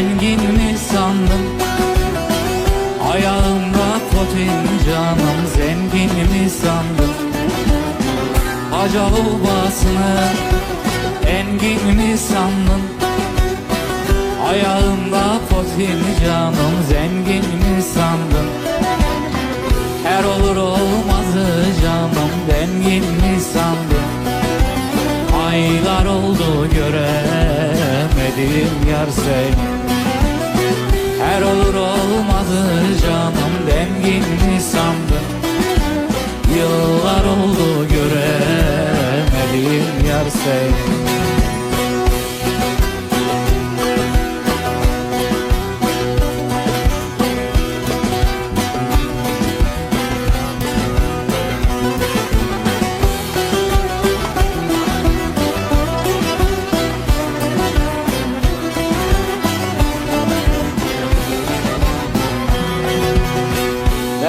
zengin mi sandın? Ayağımda kotin canım zengin mi sandın? Haca obasını engin mi sandın? Ayağımda kotin canım zengin mi sandın? Her olur olmazı canım dengin mi sandın? Aylar oldu göremedim yar seni her olur olmazı canım dengin mi sandın? Yıllar oldu göremedim yar seni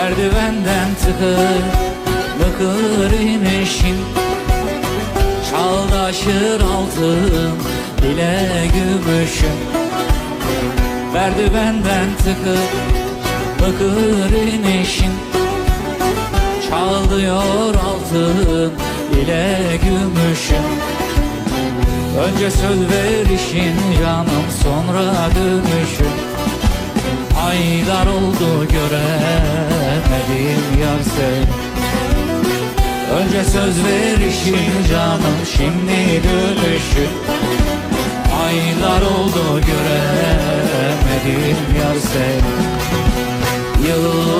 Merdivenden tıkır Mıkır ineşin Çağdaşır altın Bile gümüşün Merdivenden tıkır Mıkır ineşin Çağlıyor altın ile gümüşün Önce söz verişin canım sonra dönüşün Aylar oldu yüreğim yar Önce söz verişim canım şimdi dönüşüm. Aylar oldu göremedim yar sen. Yıllar